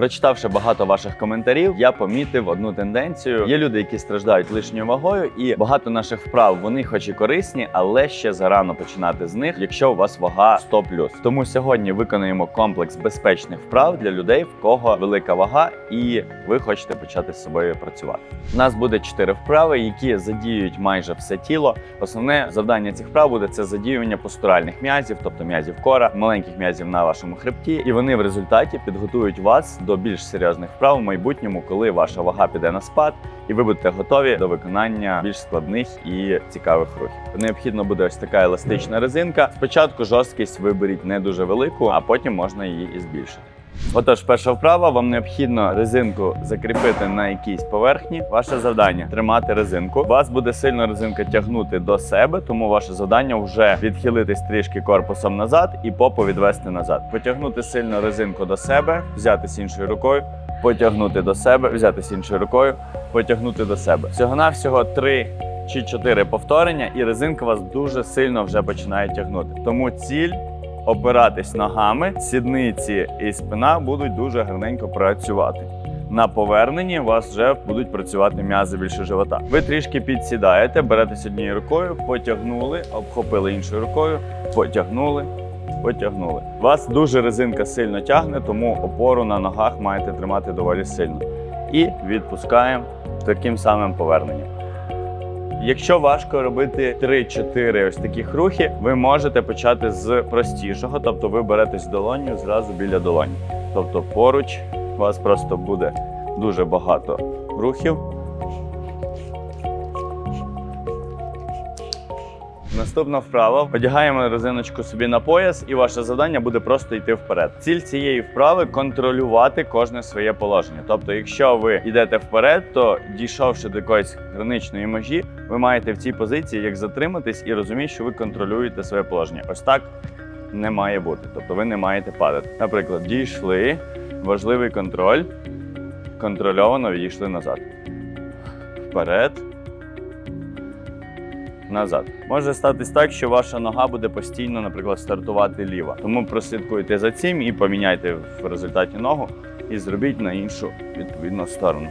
Прочитавши багато ваших коментарів, я помітив одну тенденцію. Є люди, які страждають лишньою вагою, і багато наших вправ вони хоч і корисні, але ще зарано починати з них, якщо у вас вага 100+. Тому сьогодні виконуємо комплекс безпечних вправ для людей, в кого велика вага, і ви хочете почати з собою працювати. У нас буде чотири вправи, які задіюють майже все тіло. Основне завдання цих вправ буде це задіювання постуральних м'язів, тобто м'язів кора, маленьких м'язів на вашому хребті, і вони в результаті підготують вас до більш серйозних вправ в майбутньому, коли ваша вага піде на спад, і ви будете готові до виконання більш складних і цікавих рухів. Необхідно буде ось така еластична резинка. Спочатку жорсткість виберіть не дуже велику, а потім можна її і збільшити. Отож, перша вправа, вам необхідно резинку закріпити на якійсь поверхні. Ваше завдання тримати резинку. Вас буде сильно резинка тягнути до себе, тому ваше завдання вже відхилитись трішки корпусом назад і попу відвести назад. Потягнути сильно резинку до себе, взятись іншою рукою, потягнути до себе, взятись іншою рукою, потягнути до себе. Всього навсього три чи чотири повторення, і резинка вас дуже сильно вже починає тягнути. Тому ціль опиратись ногами, сідниці і спина будуть дуже гарненько працювати. На поверненні у вас вже будуть працювати м'язи більше живота. Ви трішки підсідаєте, беретесь однією рукою, потягнули, обхопили іншою рукою, потягнули, потягнули. Вас дуже резинка сильно тягне, тому опору на ногах маєте тримати доволі сильно. І відпускаємо таким самим поверненням. Якщо важко робити 3-4 ось таких рухи, ви можете почати з простішого, тобто ви беретесь долоню зразу біля долоні. Тобто поруч у вас просто буде дуже багато рухів. Наступна вправа. Одягаємо резиночку собі на пояс, і ваше завдання буде просто йти вперед. Ціль цієї вправи контролювати кожне своє положення. Тобто, якщо ви йдете вперед, то дійшовши до якоїсь граничної межі, ви маєте в цій позиції як затриматись і розуміти, що ви контролюєте своє положення. Ось так не має бути. Тобто ви не маєте падати. Наприклад, дійшли, важливий контроль, контрольовано відійшли назад. Вперед. Назад може статись так, що ваша нога буде постійно, наприклад, стартувати ліва. Тому прослідкуйте за цим і поміняйте в результаті ногу і зробіть на іншу відповідну сторону.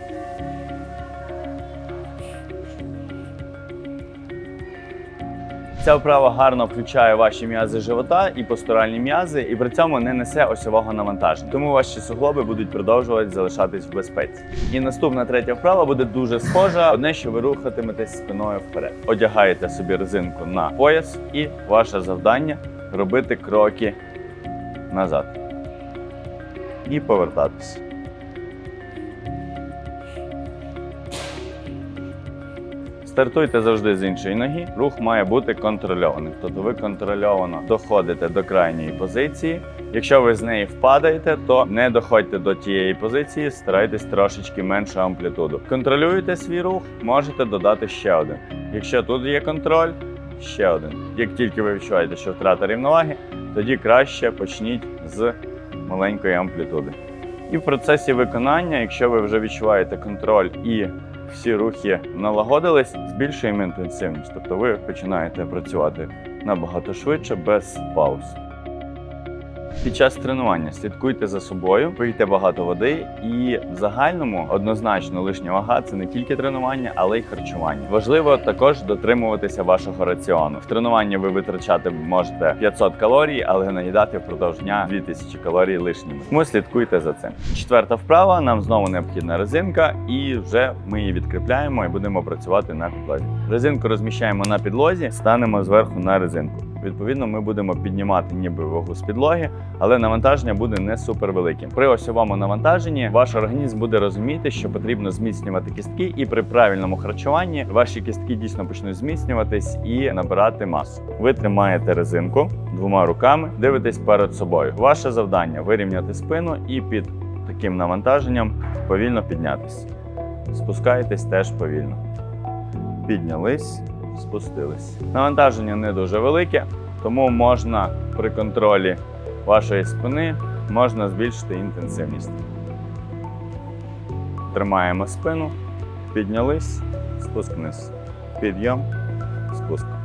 Ця вправа гарно включає ваші м'язи живота і постуральні м'язи, і при цьому не несе осьового навантаження. Тому ваші суглоби будуть продовжувати залишатись в безпеці. І наступна третя вправа буде дуже схожа. Одне, що ви рухатиметесь спиною вперед. Одягаєте собі резинку на пояс, і ваше завдання робити кроки назад і повертатись. Стартуйте завжди з іншої ноги. Рух має бути контрольованим. Тобто ви контрольовано доходите до крайньої позиції. Якщо ви з неї впадаєте, то не доходьте до тієї позиції, старайтесь трошечки меншу амплітуду. Контролюєте свій рух, можете додати ще один. Якщо тут є контроль, ще один. Як тільки ви відчуваєте, що втрата рівноваги, тоді краще почніть з маленької амплітуди. І в процесі виконання, якщо ви вже відчуваєте контроль і всі рухи налагодились, збільшуємо інтенсивність. Тобто ви починаєте працювати набагато швидше, без пауз. Під час тренування слідкуйте за собою, пийте багато води, і в загальному однозначно лишня вага це не тільки тренування, але й харчування. Важливо також дотримуватися вашого раціону. В тренуванні ви витрачати можете 500 калорій, але наїдати впродовж дня 2000 калорій лишніми. Тому слідкуйте за цим. Четверта вправа. Нам знову необхідна резинка, і вже ми її відкріпляємо і будемо працювати на підлозі. Резинку розміщаємо на підлозі, станемо зверху на резинку. Відповідно, ми будемо піднімати ніби вагу з підлоги, але навантаження буде не супервеликим. При осьовому навантаженні ваш організм буде розуміти, що потрібно зміцнювати кістки, і при правильному харчуванні ваші кістки дійсно почнуть зміцнюватись і набирати масу. Ви тримаєте резинку двома руками, дивитесь перед собою. Ваше завдання вирівняти спину і під таким навантаженням повільно піднятися. Спускаєтесь теж повільно. Піднялись, спустились. Навантаження не дуже велике, тому можна при контролі вашої спини можна збільшити інтенсивність. Тримаємо спину, піднялись, спуск вниз. Підйом, спуск.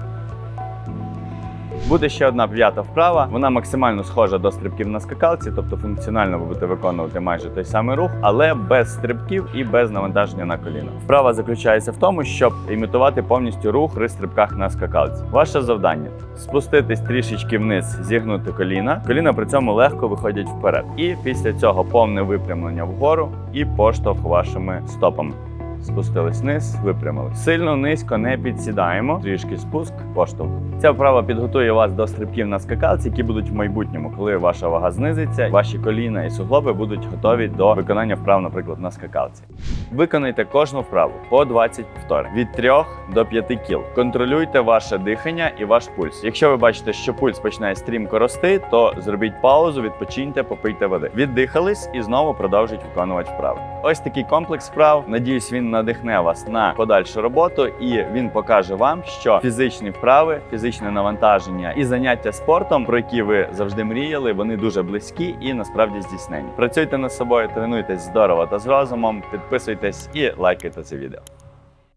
Буде ще одна п'ята вправа. Вона максимально схожа до стрибків на скакалці, тобто функціонально ви будете виконувати майже той самий рух, але без стрибків і без навантаження на коліна. Вправа заключається в тому, щоб імітувати повністю рух при стрибках на скакалці. Ваше завдання спуститись трішечки вниз, зігнути коліна. Коліна при цьому легко виходять вперед. І після цього повне випрямлення вгору і поштовх вашими стопами. Спустились вниз, випрямились. Сильно низько не підсідаємо. Трішки спуск, поштовх. Ця вправа підготує вас до стрибків на скакалці, які будуть в майбутньому, коли ваша вага знизиться, ваші коліна і суглоби будуть готові до виконання вправ, наприклад, на скакалці. Виконайте кожну вправу по 20 повторень від 3 до 5 кіл. Контролюйте ваше дихання і ваш пульс. Якщо ви бачите, що пульс починає стрімко рости, то зробіть паузу, відпочиньте, попийте води. Віддихались і знову продовжуйте виконувати вправи. Ось такий комплекс вправ. Надіюсь, він надихне вас на подальшу роботу, і він покаже вам, що фізичні вправи, фізичне навантаження і заняття спортом, про які ви завжди мріяли, вони дуже близькі і насправді здійснені. Працюйте над собою, тренуйтесь здорово та з розумом, підписуйтесь і лайкайте це відео.